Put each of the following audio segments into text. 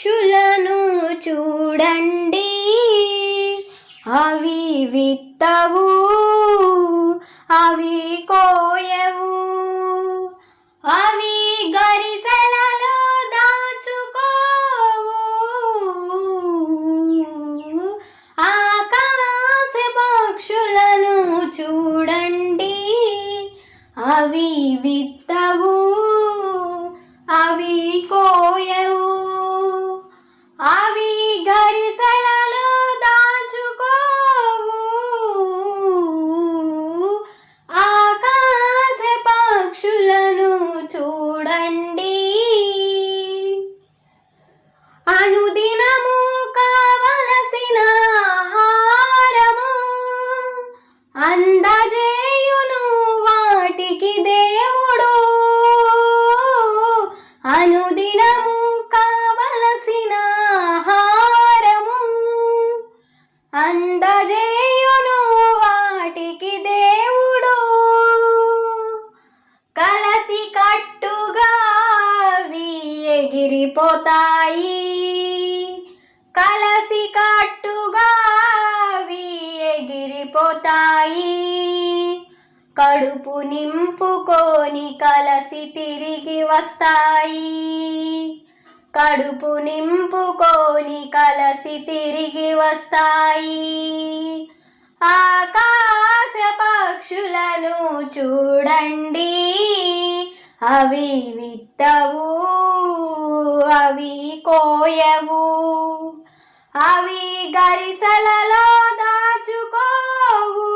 పక్షులను చూడండి. అవి విత్తవు అవి కోయవు. అవి గరిసెలలో దాచుకోవు. ఆకాశ పక్షులను చూడండి. అవి విత్తవు అవి కోయవు అవి గరిసెలలో దాచుకోవు ఆకాశ పక్షులను చూడండి పోతాయి. కలసి కట్టుగా అవి ఎగిరిపోతాయి. కడుపు నింపుకొని కలసి తిరిగి వస్తాయి. కడుపు నింపుకొని కలసి తిరిగి వస్తాయి. ఆకాశ పక్షులను చూడండి. అవి విత్తవు. అవి కోయవు. అవి గరిసలలో దాచుకోవు.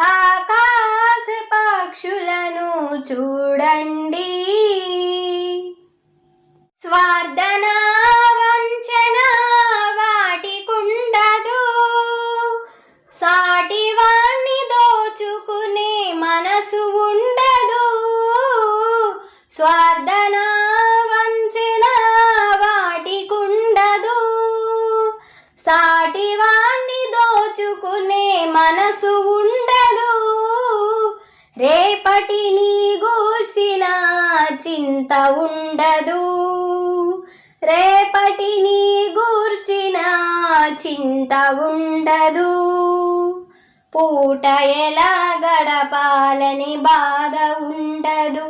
ఆకాశ పక్షులను చూడండి. స్వార్థన వంచన వాటికుండదు సాటి వాణ్ణి దోచుకునే మనసు ఉండదు. స్వార్థ మనసు ఉండదు. రేపటిని గూల్చిన చింత ఉండదు. రేపటిని గూర్చిన చింత ఉండదు. పూట ఎలా గడపాలని బాధ ఉండదు.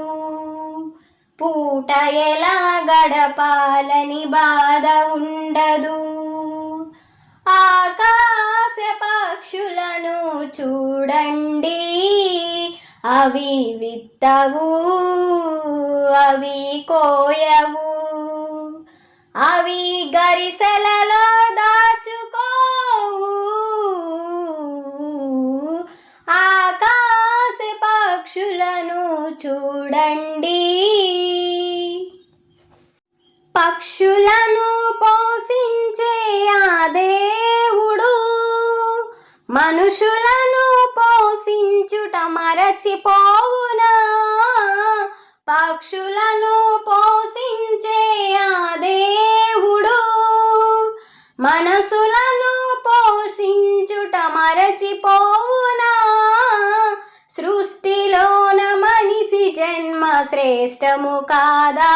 పూట ఎలా గడపాలని బాధ ఉండదు ఆకాశ పక్షులను చూడండి. అవి విత్తవు అవి కోయవు. అవి గరిసెలలో దాచు మనుషులను పోషించుట మరచిపోవునా? పక్షులను పోషించే ఆ దేవుడు మనసులను పోషించుట మరచిపోవునా? సృష్టిలోన మనిషి జన్మ శ్రేష్టము కాదా?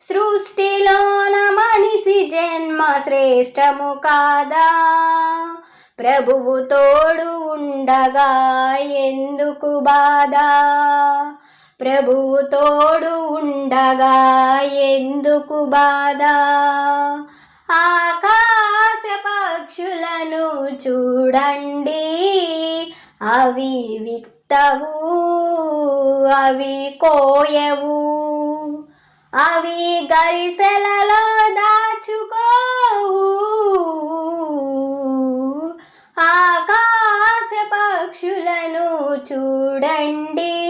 సృష్టిలోన మనిషి జన్మ శ్రేష్టము కాదా? ప్రభువు తోడు ఉండగా ఎందుకు బాధ? ప్రభువు తోడు ఉండగా ఎందుకు బాధ? ఆకాశ పక్షులను చూడండి అవి విత్తవు అవి కోయవు. అవి గరిసెలలో దాచుకోవు ఆకాశ పక్షులను చూడండి